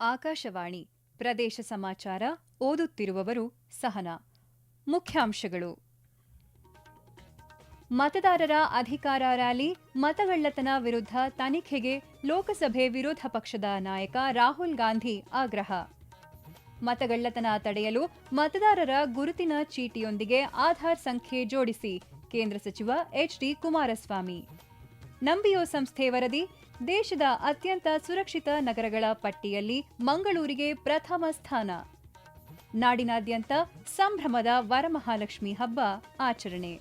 ಆಕಾಶವಾಣಿ ಪ್ರದೇಶ ಸಮಾಚಾರ ಓದುತ್ತಿರುವವರು ಸಹನಾ. ಮುಖ್ಯಾಂಶಗಳು. ಮತದಾರರ ಅಧಿಕಾರ ರ್ಯಾಲಿ, ಮತಗಳ್ಳತನ ವಿರುದ್ಧ ತನಿಖೆಗೆ ಲೋಕಸಭೆ ವಿರೋಧ ಪಕ್ಷದ ನಾಯಕ ರಾಹುಲ್ ಗಾಂಧಿ ಆಗ್ರಹ. ಮತಗಳ್ಳತನ ತಡೆಯಲು ಮತದಾರರ ಗುರುತಿನ ಚೀಟಿಯೊಂದಿಗೆ ಆಧಾರ್ ಸಂಖ್ಯೆ ಜೋಡಿಸಿ, ಕೇಂದ್ರ ಸಚಿವ ಎಚ್ಡಿ ಕುಮಾರಸ್ವಾಮಿ. ನಂಬಿಯೋ ಸಂಸ್ಥೆ ವರದಿ ದೇಶದ ಅತ್ಯಂತ ಸುರಕ್ಷಿತ ನಗರಗಳ ಪಟ್ಟಿಯಲ್ಲಿ ಮಂಗಳೂರಿಗೆ ಪ್ರಥಮ ಸ್ಥಾನ. ನಾಡಿನಾದ್ಯಂತ ಸಂಭ್ರಮದ ವರಮಹಾಲಕ್ಷ್ಮಿ ಹಬ್ಬ ಆಚರಣೆ.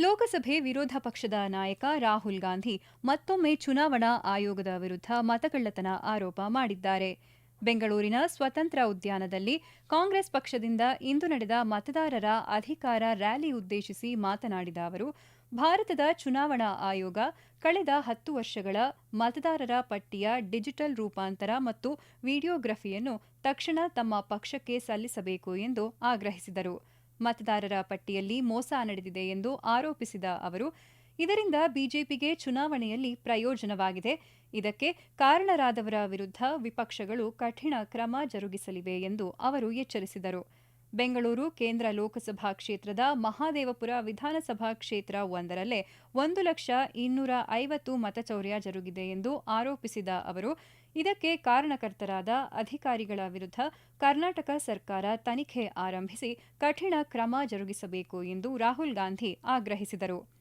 ಲೋಕಸಭೆ ವಿರೋಧ ಪಕ್ಷದ ನಾಯಕ ರಾಹುಲ್ ಗಾಂಧಿ ಮತ್ತೊಮ್ಮೆ ಚುನಾವಣಾ ಆಯೋಗದ ವಿರುದ್ಧ ಮತಗಳ್ಳತನ ಆರೋಪ ಮಾಡಿದ್ದಾರೆ. ಬೆಂಗಳೂರಿನ ಸ್ವತಂತ್ರ ಉದ್ಯಾನದಲ್ಲಿ ಕಾಂಗ್ರೆಸ್ ಪಕ್ಷದಿಂದ ಇಂದು ನಡೆದ ಮತದಾರರ ಅಧಿಕಾರ ರ್ಯಾಲಿ ಉದ್ದೇಶಿಸಿ ಮಾತನಾಡಿದ ಅವರು ಭಾರತದ ಚುನಾವಣಾ ಆಯೋಗ ಕಳೆದ ಹತ್ತು ವರ್ಷಗಳ ಮತದಾರರ ಪಟ್ಟಿಯ ಡಿಜಿಟಲ್ ರೂಪಾಂತರ ಮತ್ತು ವಿಡಿಯೋಗ್ರಫಿಯನ್ನು ತಕ್ಷಣ ತಮ್ಮ ಪಕ್ಷಕ್ಕೆ ಸಲ್ಲಿಸಬೇಕು ಎಂದು ಆಗ್ರಹಿಸಿದರು. ಮತದಾರರ ಪಟ್ಟಿಯಲ್ಲಿ ಮೋಸ ನಡೆದಿದೆ ಎಂದು ಆರೋಪಿಸಿದ ಅವರು, ಇದರಿಂದ ಬಿಜೆಪಿಗೆ ಚುನಾವಣೆಯಲ್ಲಿ ಪ್ರಯೋಜನವಾಗಿದೆ. ಇದಕ್ಕೆ ಕಾರಣರಾದವರ ವಿರುದ್ಧ ವಿಪಕ್ಷಗಳು ಕಠಿಣ ಕ್ರಮ ಜರುಗಿಸಲಿವೆ ಎಂದು ಅವರು ಎಚ್ಚರಿಸಿದರು. ಬೆಂಗಳೂರು ಕೇಂದ್ರ ಲೋಕಸಭಾ ಕ್ಷೇತ್ರದ ಮಹಾದೇವಪುರ ವಿಧಾನಸಭಾ ಕ್ಷೇತ್ರ ಒಂದರಲ್ಲೇ ಒಂದು ಲಕ್ಷ ಇನ್ನೂರ ಐವತ್ತು ಮತಚೌರ್ಯ ಜರುಗಿದೆ ಎಂದು ಆರೋಪಿಸಿದ ಅವರು, ಇದಕ್ಕೆ ಕಾರಣಕರ್ತರಾದ ಅಧಿಕಾರಿಗಳ ವಿರುದ್ಧ ಕರ್ನಾಟಕ ಸರ್ಕಾರ ತನಿಖೆ ಆರಂಭಿಸಿ ಕಠಿಣ ಕ್ರಮ ಜರುಗಿಸಬೇಕು ಎಂದು ರಾಹುಲ್ ಗಾಂಧಿ ಆಗ್ರಹಿಸಿದರು.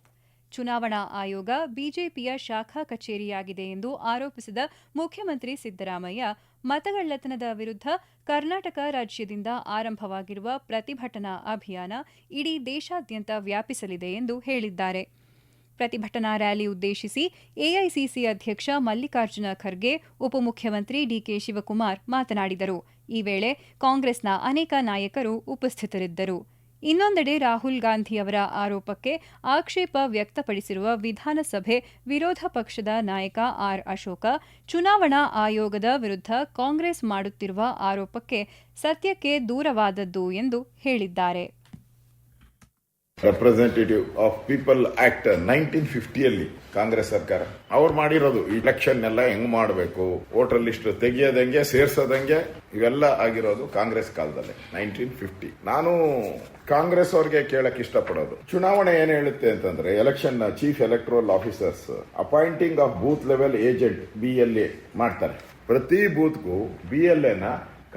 ಚುನಾವಣಾ ಆಯೋಗ ಬಿಜೆಪಿಯ ಶಾಖಾ ಕಚೇರಿಯಾಗಿದೆ ಎಂದು ಆರೋಪಿಸಿದ ಮುಖ್ಯಮಂತ್ರಿ ಸಿದ್ದರಾಮಯ್ಯ, ಮತಗಳ್ಳತನದ ವಿರುದ್ಧ ಕರ್ನಾಟಕ ರಾಜ್ಯದಿಂದ ಆರಂಭವಾಗಿರುವ ಪ್ರತಿಭಟನಾ ಅಭಿಯಾನ ಇಡೀ ದೇಶಾದ್ಯಂತ ವ್ಯಾಪಿಸಲಿದೆ ಎಂದು ಹೇಳಿದ್ದಾರೆ. ಪ್ರತಿಭಟನಾ ರ್ಯಾಲಿ ಉದ್ದೇಶಿಸಿ ಎಐಸಿಸಿ ಅಧ್ಯಕ್ಷ ಮಲ್ಲಿಕಾರ್ಜುನ ಖರ್ಗೆ, ಉಪಮುಖ್ಯಮಂತ್ರಿ ಡಿಕೆ ಶಿವಕುಮಾರ್ ಮಾತನಾಡಿದರು. ಈ ವೇಳೆ ಕಾಂಗ್ರೆಸ್ನ ಅನೇಕ ನಾಯಕರು ಉಪಸ್ಥಿತರಿದ್ದರು. ಇನ್ನೊಂದೆಡೆ ರಾಹುಲ್ ಗಾಂಧಿ ಅವರ ಆರೋಪಕ್ಕೆ ಆಕ್ಷೇಪ ವ್ಯಕ್ತಪಡಿಸಿರುವ ವಿಧಾನಸಭೆ ವಿರೋಧ ಪಕ್ಷದ ನಾಯಕ ಆರ್ ಅಶೋಕ, ಚುನಾವಣಾ ಆಯೋಗದ ವಿರುದ್ಧ ಕಾಂಗ್ರೆಸ್ ಮಾಡುತ್ತಿರುವ ಆರೋಪಕ್ಕೆ ಸತ್ಯಕ್ಕೆ ದೂರವಾದದ್ದು ಎಂದು ಹೇಳಿದ್ದಾರೆ. Representative of people act nineteen ಫಿಫ್ಟಿಯಲ್ಲಿ Congress ಸರ್ಕಾರ. ಅವ್ರು ಮಾಡಿರೋದು ಇಲೆಕ್ಷನ್ ಎಲ್ಲ ಹೆಂಗ್ ಮಾಡಬೇಕು? ವೋಟರ್ ಲಿಸ್ಟ್ ತೆಗಿಯೋದಂಗೆ, ಸೇರ್ಸೋದಂಗೆ, ಇವೆಲ್ಲ ಆಗಿರೋದು ಕಾಂಗ್ರೆಸ್ ಕಾಲದಲ್ಲಿ ನೈನ್ಟೀನ್ ಫಿಫ್ಟಿ ನಾನು ಕಾಂಗ್ರೆಸ್ ಅವ್ರಿಗೆ ಕೇಳಕ್ ಇಷ್ಟಪಡೋದು. ಚುನಾವಣೆ ಏನ್ ಹೇಳುತ್ತೆ ಅಂತಂದ್ರೆ election chief electoral officers appointing of booth level agent B L A ಮಾಡ್ತಾರೆ. ಪ್ರತಿ ಬೂತ್ಗೂ ಬಿ ಎಲ್ ಎನ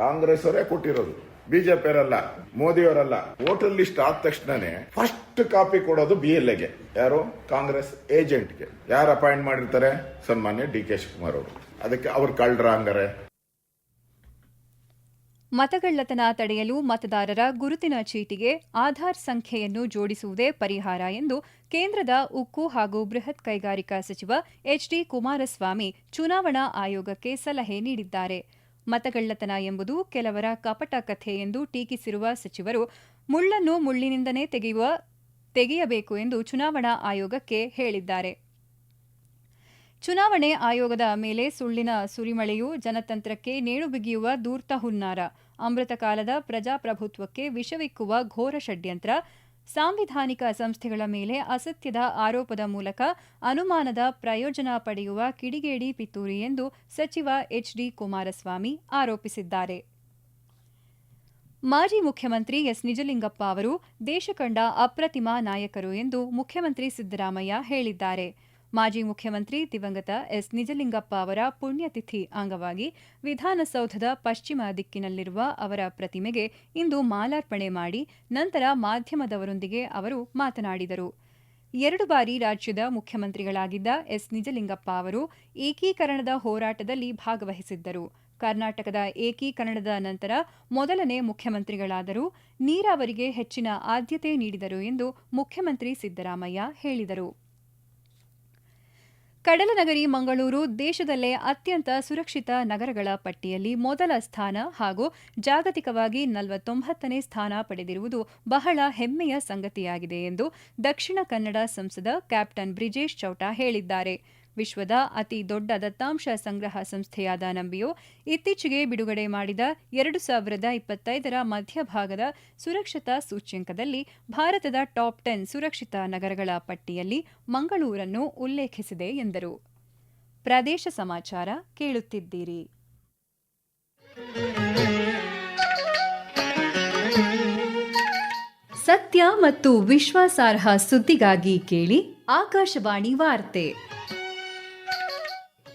ಕಾಂಗ್ರೆಸ್ ಅವರೇ ಕೊಟ್ಟಿರೋದು. ಬಿಜೆಪಿ ಅವರಲ್ಲ, ಮೋದಿ ಅವರಲ್ಲ ವೋಟರ್ ಲಿಸ್ಟ್ ಆದ ತಕ್ಷಣನೇ ಫಸ್ಟ್ ಕಾಪಿ ಕೊಡೋದು ಬಿ ಎಲ್ ಎಗೆ ಯಾರು? ಕಾಂಗ್ರೆಸ್ ಏಜೆಂಟ್ಗೆ ಯಾರು ಅಪಾಯಿಂಟ್ ಮಾಡಿರ್ತಾರೆ? ಸನ್ಮಾನ್ಯ ಡಿ ಕೆ ಶಿವಕುಮಾರ್ ಅವರು. ಅದಕ್ಕೆ ಅವ್ರು ಕಳ್ಳರ ಹಂಗಾರೆ? ಮತಗಳ್ಳತನ ತಡೆಯಲು ಮತದಾರರ ಗುರುತಿನ ಚೀಟಿಗೆ ಆಧಾರ್ ಸಂಖ್ಯೆಯನ್ನು ಜೋಡಿಸುವುದೇ ಪರಿಹಾರ ಎಂದು ಕೇಂದ್ರದ ಉಕ್ಕು ಹಾಗೂ ಬೃಹತ್ ಕೈಗಾರಿಕಾ ಸಚಿವ ಎಚ್ಡಿ ಕುಮಾರಸ್ವಾಮಿ ಚುನಾವಣಾ ಆಯೋಗಕ್ಕೆ ಸಲಹೆ ನೀಡಿದ್ದಾರೆ. ಮತಗಳ್ಳತನ ಎಂಬುದು ಕೆಲವರ ಕಪಟ ಕಥೆ ಎಂದು ಟೀಕಿಸಿರುವ ಸಚಿವರು, ಮುಳ್ಳನ್ನು ಮುಳ್ಳಿನಿಂದನೇ ತೆಗೆಯುವ, ತೆಗೆಯಬೇಕು ಎಂದು ಚುನಾವಣಾ ಆಯೋಗಕ್ಕೆ ಹೇಳಿದ್ದಾರೆ. ಚುನಾವಣೆ ಆಯೋಗದ ಮೇಲೆ ಸುಳ್ಳಿನ ಸುರಿಮಳೆಯು ಜನತಂತ್ರಕ್ಕೆ ನೇಣು ಬಿಗಿಯುವ ದೂರ್ತ ಹುನ್ನಾರ. ಅಮೃತ ಕಾಲದ ಪ್ರಜಾಪ್ರಭುತ್ವಕ್ಕೆ ವಿಷವಿಕ್ಕುವ ಘೋರ ಷಡ್ಯಂತ್ರ. ಸಾಂವಿಧಾನಿಕ ಸಂಸ್ಥೆಗಳ ಮೇಲೆ ಅಸತ್ಯದ ಆರೋಪದ ಮೂಲಕ ಅನುಮಾನದ ಪ್ರಯೋಜನ ಪಡೆಯುವ ಕಿಡಿಗೇಡಿ ಪಿತೂರಿ ಎಂದು ಸಚಿವ ಎಚ್ಡಿ ಕುಮಾರಸ್ವಾಮಿ ಆರೋಪಿಸಿದ್ದಾರೆ. ಮಾಜಿ ಮುಖ್ಯಮಂತ್ರಿ ಎಸ್. ನಿಜಲಿಂಗಪ್ಪ ಅವರು ದೇಶ ಕಂಡ ಅಪ್ರತಿಮ ನಾಯಕರು ಎಂದು ಮುಖ್ಯಮಂತ್ರಿ ಸಿದ್ದರಾಮಯ್ಯ ಹೇಳಿದ್ದಾರೆ. ಮಾಜಿ ಮುಖ್ಯಮಂತ್ರಿ ದಿವಂಗತ ಎಸ್. ನಿಜಲಿಂಗಪ್ಪ ಅವರ ಪುಣ್ಯತಿಥಿ ಅಂಗವಾಗಿ ವಿಧಾನಸೌಧದ ಪಶ್ಚಿಮ ದಿಕ್ಕಿನಲ್ಲಿರುವ ಅವರ ಪ್ರತಿಮೆಗೆ ಇಂದು ಮಾಲಾರ್ಪಣೆ ಮಾಡಿ ನಂತರ ಮಾಧ್ಯಮದವರೊಂದಿಗೆ ಅವರು ಮಾತನಾಡಿದರು. ಎರಡು ಬಾರಿ ರಾಜ್ಯದ ಮುಖ್ಯಮಂತ್ರಿಗಳಾಗಿದ್ದ ಎಸ್. ನಿಜಲಿಂಗಪ್ಪ ಅವರು ಏಕೀಕರಣದ ಹೋರಾಟದಲ್ಲಿ ಭಾಗವಹಿಸಿದ್ದರು. ಕರ್ನಾಟಕದ ಏಕೀಕರಣದ ನಂತರ ಮೊದಲನೇ ಮುಖ್ಯಮಂತ್ರಿಗಳಾದರೂ ನೀರಾವರಿಗೆ ಹೆಚ್ಚಿನ ಆದ್ಯತೆ ನೀಡಿದರು ಎಂದು ಮುಖ್ಯಮಂತ್ರಿ ಸಿದ್ದರಾಮಯ್ಯ ಹೇಳಿದರು. ಕಡಲನಗರಿ ಮಂಗಳೂರು ದೇಶದಲ್ಲೇ ಅತ್ಯಂತ ಸುರಕ್ಷಿತ ನಗರಗಳ ಪಟ್ಟಿಯಲ್ಲಿ ಮೊದಲ ಸ್ಥಾನ ಹಾಗೂ ಜಾಗತಿಕವಾಗಿ ನಲವತ್ತೊಂಬತ್ತನೇ ಸ್ಥಾನ ಪಡೆದಿರುವುದು ಬಹಳ ಹೆಮ್ಮೆಯ ಸಂಗತಿಯಾಗಿದೆ ಎಂದು ದಕ್ಷಿಣ ಕನ್ನಡ ಸಂಸದ ಕ್ಯಾಪ್ಟನ್ ಬ್ರಿಜೇಶ್ ಚೌಟ ಹೇಳಿದ್ದಾರೆ. ವಿಶ್ವದ ಅತಿ ದೊಡ್ಡ ದತ್ತಾಂಶ ಸಂಗ್ರಹ ಸಂಸ್ಥೆಯಾದ ನಂಬಿಯೋ ಇತ್ತೀಚೆಗೆ ಬಿಡುಗಡೆ ಮಾಡಿದ ಎರಡು ಸಾವಿರದ ಇಪ್ಪತ್ತೈದರ ಮಧ್ಯಭಾಗದ ಸುರಕ್ಷತಾ ಸೂಚ್ಯಂಕದಲ್ಲಿ ಭಾರತದ ಟಾಪ್ ಟೆನ್ ಸುರಕ್ಷಿತ ನಗರಗಳ ಪಟ್ಟಿಯಲ್ಲಿ ಮಂಗಳೂರನ್ನು ಉಲ್ಲೇಖಿಸಿದೆ ಎಂದರು. ಪ್ರದೇಶ ಸಮಾಚಾರ ಕೇಳುತ್ತಿದ್ದೀರಿ. ಸತ್ಯ ಮತ್ತು ವಿಶ್ವಾಸಾರ್ಹ ಸುದ್ದಿಗಾಗಿ ಕೇಳಿ ಆಕಾಶವಾಣಿ ವಾರ್ತೆ.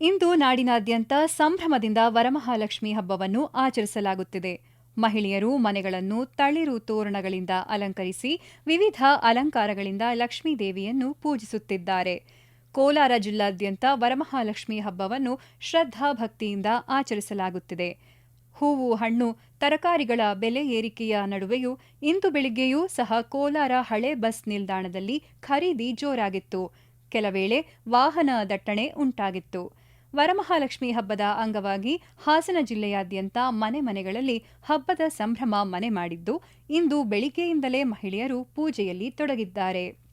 ಇಂದು ನಾಡಿನಾದ್ಯಂತ ಸಂಭ್ರಮದಿಂದ ವರಮಹಾಲಕ್ಷ್ಮಿ ಹಬ್ಬವನ್ನು ಆಚರಿಸಲಾಗುತ್ತಿದೆ. ಮಹಿಳೆಯರು ಮನೆಗಳನ್ನು ತಳಿರು ತೋರಣಗಳಿಂದ ಅಲಂಕರಿಸಿ ವಿವಿಧ ಅಲಂಕಾರಗಳಿಂದ ಲಕ್ಷ್ಮೀ ದೇವಿಯನ್ನು ಪೂಜಿಸುತ್ತಿದ್ದಾರೆ. ಕೋಲಾರ ಜಿಲ್ಲಾದ್ಯಂತ ವರಮಹಾಲಕ್ಷ್ಮಿ ಹಬ್ಬವನ್ನು ಶ್ರದ್ಧಾ ಭಕ್ತಿಯಿಂದ ಆಚರಿಸಲಾಗುತ್ತಿದೆ. ಹೂವು, ಹಣ್ಣು, ತರಕಾರಿಗಳ ಬೆಲೆ ಏರಿಕೆಯ ನಡುವೆಯೂ ಇಂದು ಬೆಳಿಗ್ಗೆಯೂ ಸಹ ಕೋಲಾರ ಹಳೆ ಬಸ್ ನಿಲ್ದಾಣದಲ್ಲಿ ಖರೀದಿ ಜೋರಾಗಿತ್ತು. ಕೆಲವೇಳೆ ವಾಹನ ದಟ್ಟಣೆ ಉಂಟಾಗಿತ್ತು. ವರಮಹಾಲಕ್ಷ್ಮಿ ಹಬ್ಬದ ಅಂಗವಾಗಿ ಹಾಸನ ಜಿಲ್ಲೆಯಾದ್ಯಂತ ಮನೆ ಮನೆಗಳಲ್ಲಿ ಹಬ್ಬದ ಸಂಭ್ರಮ ಮನೆ ಮಾಡಿದ್ದು ಇಂದು ಬೆಳಿಗ್ಗೆಯಿಂದಲೇ ಮಹಿಳೆಯರು ಪೂಜೆಯಲ್ಲಿ ತೊಡಗಿದ್ದಾರೆ.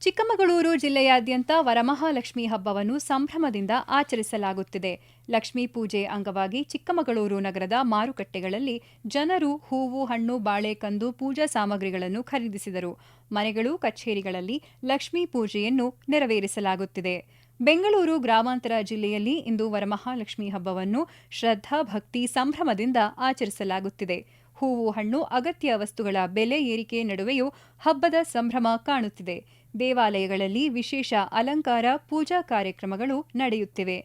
ಚಿಕ್ಕಮಗಳೂರು ಜಿಲ್ಲೆಯಾದ್ಯಂತ ವರಮಹಾಲಕ್ಷ್ಮಿ ಹಬ್ಬವನ್ನು ಸಂಭ್ರಮದಿಂದ ಆಚರಿಸಲಾಗುತ್ತಿದೆ. ಲಕ್ಷ್ಮೀ ಪೂಜೆ ಅಂಗವಾಗಿ ಚಿಕ್ಕಮಗಳೂರು ನಗರದ ಮಾರುಕಟ್ಟೆಗಳಲ್ಲಿ ಜನರು ಹೂವು, ಹಣ್ಣು ಬಾಳೆ ಕಂದು ಪೂಜಾ ಸಾಮಗ್ರಿಗಳನ್ನು ಖರೀದಿಸಿದರು. ಮನೆಗಳು, ಕಚೇರಿಗಳಲ್ಲಿ ಲಕ್ಷ್ಮೀ ಪೂಜೆಯನ್ನು ನೆರವೇರಿಸಲಾಗುತ್ತಿದೆ. ಬೆಂಗಳೂರು ಗ್ರಾಮಾಂತರ ಜಿಲ್ಲೆಯಲ್ಲಿ ಇಂದು ವರಮಹಾಲಕ್ಷ್ಮಿ ಹಬ್ಬವನ್ನು ಶ್ರದ್ಧಾ ಭಕ್ತಿ ಸಂಭ್ರಮದಿಂದ ಆಚರಿಸಲಾಗುತ್ತಿದೆ. ಹೂವು, ಹಣ್ಣು, ಅಗತ್ಯ ವಸ್ತುಗಳ ಬೆಲೆ ಏರಿಕೆ ನಡುವೆಯೂ ಹಬ್ಬದ ಸಂಭ್ರಮ ಕಾಣುತ್ತಿದೆ. ದೇವಾಲಯಗಳಲ್ಲಿ ವಿಶೇಷ ಅಲಂಕಾರ, ಪೂಜಾ ಕಾರ್ಯಕ್ರಮಗಳು ನಡೆಯುತ್ತಿವೆ.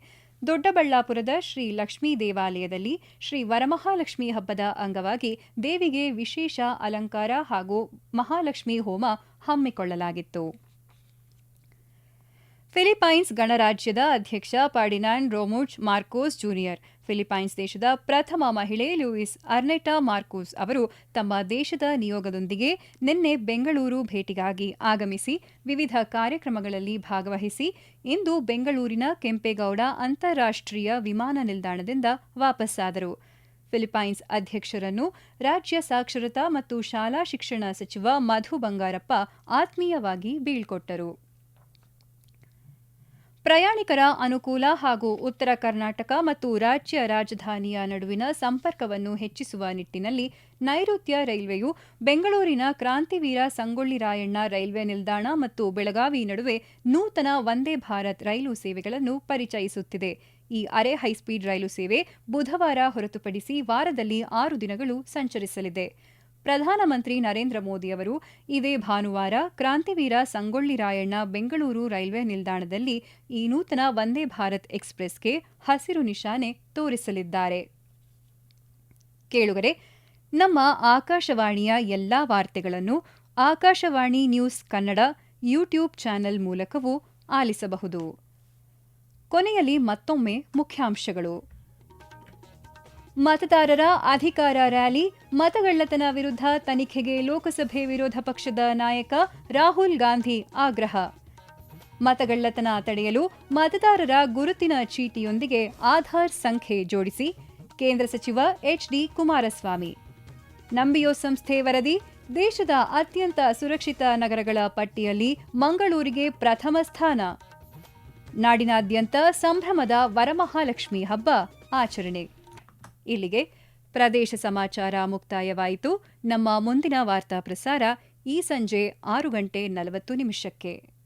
ದೊಡ್ಡಬಳ್ಳಾಪುರದ ಶ್ರೀ ಲಕ್ಷ್ಮೀ ದೇವಾಲಯದಲ್ಲಿ ಶ್ರೀ ವರಮಹಾಲಕ್ಷ್ಮಿ ಹಬ್ಬದ ಅಂಗವಾಗಿ ದೇವಿಗೆ ವಿಶೇಷ ಅಲಂಕಾರ ಹಾಗೂ ಮಹಾಲಕ್ಷ್ಮಿ ಹೋಮ ಹಮ್ಮಿಕೊಳ್ಳಲಾಗಿತ್ತು. ಫಿಲಿಪೈನ್ಸ್ ಗಣರಾಜ್ಯದ ಅಧ್ಯಕ್ಷ ಪಾಡಿನಾನ್ ರೋಮೋಜ್ ಮಾರ್ಕೋಸ್ ಜೂನಿಯರ್. ಫಿಲಿಪೈನ್ಸ್ ದೇಶದ ಪ್ರಥಮ ಮಹಿಳೆ ಲೂಯಿಸ್ ಅರ್ನೆಟಾ ಮಾರ್ಕೋಸ್ ಅವರು ತಮ್ಮ ದೇಶದ ನಿಯೋಗದೊಂದಿಗೆ ನಿನ್ನೆ ಬೆಂಗಳೂರು ಭೇಟಿಗಾಗಿ ಆಗಮಿಸಿ ವಿವಿಧ ಕಾರ್ಯಕ್ರಮಗಳಲ್ಲಿ ಭಾಗವಹಿಸಿ ಇಂದು ಬೆಂಗಳೂರಿನ ಕೆಂಪೇಗೌಡ ಅಂತಾರಾಷ್ಟ್ರೀಯ ವಿಮಾನ ನಿಲ್ದಾಣದಿಂದ ವಾಪಸ್ಸಾದರು. ಫಿಲಿಪೈನ್ಸ್ ಅಧ್ಯಕ್ಷರನ್ನು ರಾಜ್ಯ ಸಾಕ್ಷರತಾ ಮತ್ತು ಶಾಲಾ ಶಿಕ್ಷಣ ಸಚಿವ ಮಧು ಬಂಗಾರಪ್ಪ ಆತ್ಮೀಯವಾಗಿ ಬೀಳ್ಕೊಟ್ಟರು. ಪ್ರಯಾಣಿಕರ ಅನುಕೂಲ ಹಾಗೂ ಉತ್ತರ ಕರ್ನಾಟಕ ಮತ್ತು ರಾಜ್ಯ ರಾಜಧಾನಿಯ ನಡುವಿನ ಸಂಪರ್ಕವನ್ನು ಹೆಚ್ಚಿಸುವ ನಿಟ್ಟಿನಲ್ಲಿ ನೈಋತ್ಯ ರೈಲ್ವೆಯು ಬೆಂಗಳೂರಿನ ಕ್ರಾಂತಿವೀರ ಸಂಗೊಳ್ಳಿ ರಾಯಣ್ಣ ರೈಲ್ವೆ ನಿಲ್ದಾಣ ಮತ್ತು ಬೆಳಗಾವಿ ನಡುವೆ ನೂತನ ವಂದೇ ಭಾರತ್ ರೈಲು ಸೇವೆಗಳನ್ನು ಪರಿಚಯಿಸುತ್ತಿದೆ. ಈ ಅರೆ ಹೈಸ್ಪೀಡ್ ರೈಲು ಸೇವೆ ಬುಧವಾರ ಹೊರತುಪಡಿಸಿ ವಾರದಲ್ಲಿ ಆರು ದಿನಗಳು ಸಂಚರಿಸಲಿದೆ. ಪ್ರಧಾನಮಂತ್ರಿ ನರೇಂದ್ರ ಮೋದಿ ಅವರು ಇದೇ ಭಾನುವಾರ ಕ್ರಾಂತಿವೀರ ಸಂಗೊಳ್ಳಿ ರಾಯಣ್ಣ ಬೆಂಗಳೂರು ರೈಲ್ವೆ ನಿಲ್ದಾಣದಲ್ಲಿ ಈ ನೂತನ ವಂದೇ ಭಾರತ್ ಎಕ್ಸ್ಪ್ರೆಸ್ಗೆ ಹಸಿರು ನಿಶಾನೆ ತೋರಿಸಲಿದ್ದಾರೆ. ಕೇಳುಗರೆ, ನಮ್ಮ ಆಕಾಶವಾಣಿಯ ಎಲ್ಲಾ ವಾರ್ತೆಗಳನ್ನು Akashvani news Kannada YouTube channel ಮೂಲಕವೂ ಆಲಿಸಬಹುದು. ಕೊನೆಯಲ್ಲಿ ಮತ್ತೊಮ್ಮೆ ಮುಖ್ಯಾಂಶಗಳು. ಮತದಾರರ ಅಧಿಕಾರ ರ್ಯಾಲಿ, ಮತಗಳ್ಳತನ ವಿರುದ್ಧ ತನಿಖೆಗೆ ಲೋಕಸಭೆ ವಿರೋಧ ಪಕ್ಷದ ನಾಯಕ ರಾಹುಲ್ ಗಾಂಧಿ ಆಗ್ರಹ. ಮತಗಳ್ಳತನ ತಡೆಯಲು ಮತದಾರರ ಗುರುತಿನ ಚೀಟಿಯೊಂದಿಗೆ ಆಧಾರ್ ಸಂಖ್ಯೆ ಜೋಡಿಸಿ, ಕೇಂದ್ರ ಸಚಿವ ಎಚ್ಡಿ ಕುಮಾರಸ್ವಾಮಿ. ನಂಬಿಯೋ ಸಂಸ್ಥೆ ವರದಿ, ದೇಶದ ಅತ್ಯಂತ ಸುರಕ್ಷಿತ ನಗರಗಳ ಪಟ್ಟಿಯಲ್ಲಿ ಮಂಗಳೂರಿಗೆ ಪ್ರಥಮ ಸ್ಥಾನ. ನಾಡಿನಾದ್ಯಂತ ಸಂಭ್ರಮದ ವರಮಹಾಲಕ್ಷ್ಮಿ ಹಬ್ಬ ಆಚರಣೆ. ಇಲ್ಲಿಗೆ ಪ್ರದೇಶ ಸಮಾಚಾರ ಮುಕ್ತಾಯವಾಯಿತು. ನಮ್ಮ ಮುಂದಿನ ವಾರ್ತಾ ಪ್ರಸಾರ ಈ ಸಂಜೆ ಆರು ಗಂಟೆ ನಲವತ್ತು ನಿಮಿಷಕ್ಕೆ.